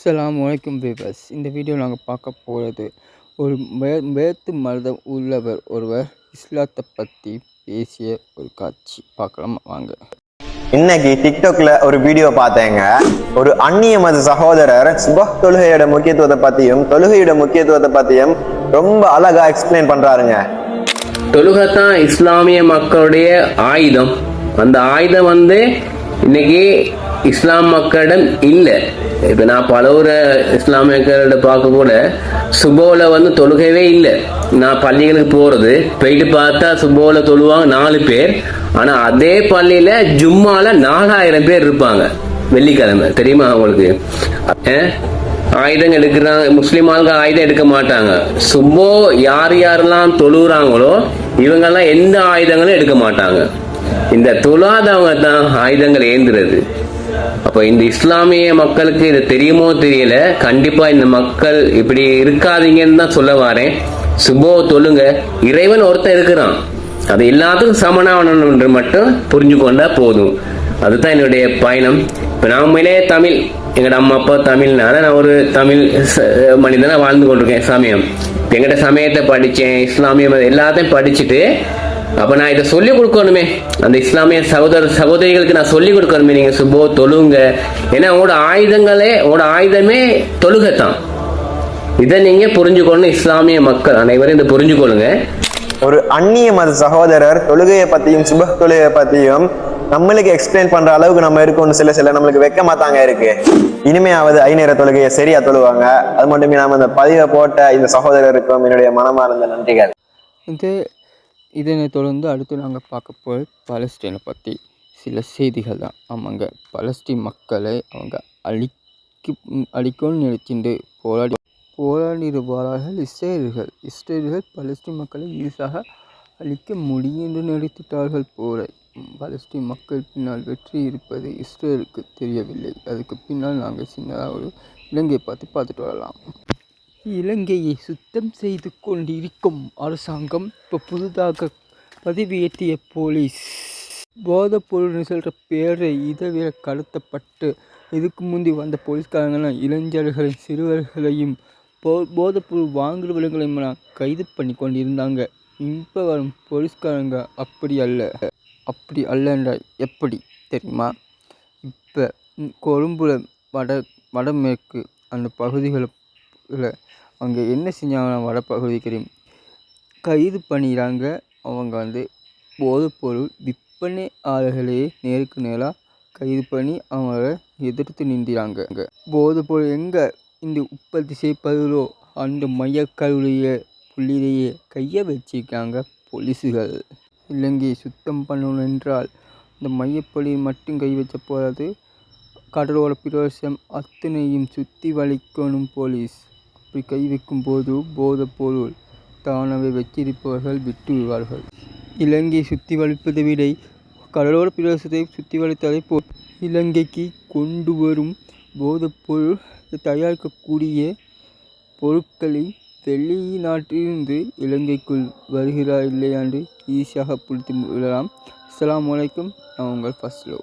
அஸ்ஸலாமு அலைக்கும் வியூவர்ஸ் இந்த வீடியோ நாங்கள் பார்க்க போகிறது ஒரு வே வேத்து மதம் உள்ளவர் ஒருவர் இஸ்லாத்தை பற்றி பேசிய ஒரு காட்சி. பார்க்கலாம் வாங்க. இன்னைக்கு டிக்டாக்ல ஒரு வீடியோ பார்த்தேங்க. ஒரு அந்நிய மத சகோதரர் சுபஹ் தொழுகையோட முக்கியத்துவத்தை பத்தியும் தொழுகையோட முக்கியத்துவத்தை பத்தியும் ரொம்ப அழகா எக்ஸ்பிளைன் பண்றாருங்க. தொழுகை தான் இஸ்லாமிய மக்களுடைய ஆயுதம். அந்த ஆயுதம் வந்து இன்னைக்கு இஸ்லாம் மக்களிடம் இல்லை. இப்போ நான் பல ஊர பார்க்க கூட சுபோல வந்து தொழுகவே இல்லை. நான் பள்ளிகளுக்கு போறது போயிட்டு பார்த்தா சுபோல தொழுவாங்க நாலு பேர். ஆனா அதே பள்ளியில ஜும்மால நாலாயிரம் பேர் இருப்பாங்க. வெள்ளிக்கிழமை. தெரியுமா உங்களுக்கு? ஆயுதம் எடுக்கிறாங்க. முஸ்லீம் ஆளுங்க ஆயுதம் எடுக்க மாட்டாங்க. சுபோ யார் யாரெல்லாம் தொழுகிறாங்களோ இவங்கெல்லாம் எந்த ஆயுதங்களும் எடுக்க மாட்டாங்க. இந்த தொழாதவங்க தான் ஆயுதங்கள் ஏந்துறது. அப்போ இந்த இஸ்லாமிய மக்களுக்கு இது தெரியுமோ தெரியல. கண்டிப்பா இந்த மக்கள் இப்படி இருக்காதீங்கன்னு தான் சொல்ல வரேன் சுபோ தொழுங்க. இறைவன் ஒருத்தன் இருக்கிறான். அது எல்லாத்துக்கும் சமனாவணும் என்று மட்டும் புரிஞ்சு கொண்டா போதும். அதுதான் என்னுடைய பயணம். இப்போ நான் உண்மையிலே தமிழ். எங்களோட அம்மா அப்பா தமிழ்னால நான் ஒரு தமிழ் மனிதனா வாழ்ந்து கொண்டிருக்கேன் சமயம். எங்கிட்ட சமயத்தை படித்தேன் இஸ்லாமிய எல்லாத்தையும் படிச்சுட்டு அப்போ நான் இதை சொல்லிக் கொடுக்கணுமே. அந்த இஸ்லாமிய சகோதர சகோதரிகளுக்கு நான் சொல்லிக் கொடுக்கணுமே. நீங்கள் சுபோ தொழுங்க. ஏன்னா உங்களோட ஆயுதங்களே உங்களோட ஆயுதமே தொழுகை தான் இதை நீங்க புரிஞ்சுக்கணும் இஸ்லாமிய மக்கள் அனைவரும் இதை புரிஞ்சுக்கொள்ளுங்க. ஒரு அந்நிய மத சகோதரர் தொழுகையை பத்தியும் சுபஹ் தொழுகையை பத்தியும் நம்மளுக்கு எக்ஸ்பிளைன் பண்ற அளவுக்கு நம்ம இருக்கோம்னு சில சில நம்மளுக்கு வெக்கமா தாங்க இருக்கு. இனிமையாவது ஐநேர தொழுகையை சரியா தொழுவாங்க. அது மட்டும் இல்லாம இந்த பதிவை போட்ட இந்த சகோதரருக்கும் என்னுடைய மனமார்ந்த நன்றிகள். இது இதனை தொடர்ந்து அடுத்து நாங்கள் பார்க்க போகிற பாலஸ்தீனை பற்றி. சில செய்திகள் தான். ஆமாங்க. பலஸ்தீன் மக்களை அவங்க அழிக்கு அழிக்கணும்னு நினைச்சிட்டு போராடி போராடிடுவார்கள் இஸ்ரேலர்கள் இஸ்ரேலர்கள் பலஸ்டீன் மக்களை ஈஸாக அழிக்க முடியும் என்று நினைத்துட்டார்கள் போரை பலஸ்டீன் மக்கள் பின்னால் வெற்றி இருப்பது இஸ்ரேலுக்கு தெரியவில்லை. அதுக்கு பின்னால் நாங்கள் சின்னதாக ஒரு இலங்கையை பார்த்து பார்த்துட்டு வரலாம். இலங்கையை சுத்தம் செய்து கொண்டிருக்கும் அரசாங்கம் இப்போ புதிதாக பதவியேற்றிய போலீஸ். போதைப்பொருள்னு சொல்கிற பேரை இதை விட கடத்தப்பட்டு இதுக்கு முந்தி வந்த போலீஸ்காரங்களாம் இளைஞர்களையும் சிறுவர்களையும் போ போதைப்பொருள் வாங்குறவர்களையும் எல்லாம் கைது பண்ணி கொண்டிருந்தாங்க. இப்போ வரும் போலீஸ்காரங்க அப்படி அல்ல. அப்படி அல்லன்ற எப்படி தெரியுமா? இப்போ கொழும்புல வட வடமேற்கு அந்த இல்லை அங்கே என்ன செஞ்சாங்க வடபகுதிக்கு கைது பண்ணிடுறாங்க அவங்க வந்து போதைப்பொருள் விற்பனை ஆளுகளையே நேருக்கு நேராக கைது பண்ணி அவங்கள எதிர்த்து நின்றாங்க. போதைப்பொருள் எங்கே இந்த உற்பத்தி செய்யப்படுதோ அந்த மையக்கருடைய புள்ளியிலேயே கையை வச்சிருக்காங்க போலீஸுகள் இலங்கையை சுத்தம் பண்ணணும் என்றால் இந்த மையப்பள்ளியில் மட்டும் கை வச்ச போதாது கடலோர பிரதேசம் அத்தனையும் சுற்றி வலிக்கணும் போலீஸ். அப்படி கை வைக்கும்போது போதைப் பொருள் தானாகவே வச்சிருப்பவர்கள் விட்டு விடுவார்கள். இலங்கையை சுற்றி வளைப்பதை விட கடலோர பிரதேசத்தை சுற்றி வளைத்தாலே போ இலங்கைக்கு கொண்டு வரும் போதப்பொருள் தயாரிக்கக்கூடிய பொருட்களை வெளிநாட்டிலிருந்து இலங்கைக்குள் வருகிறா இல்லையாண்டு ஈஸியாக பிடித்து விடலாம் அஸ்ஸலாமு அலைக்கும். நான் உங்கள் ஃபஸ்ட் லோ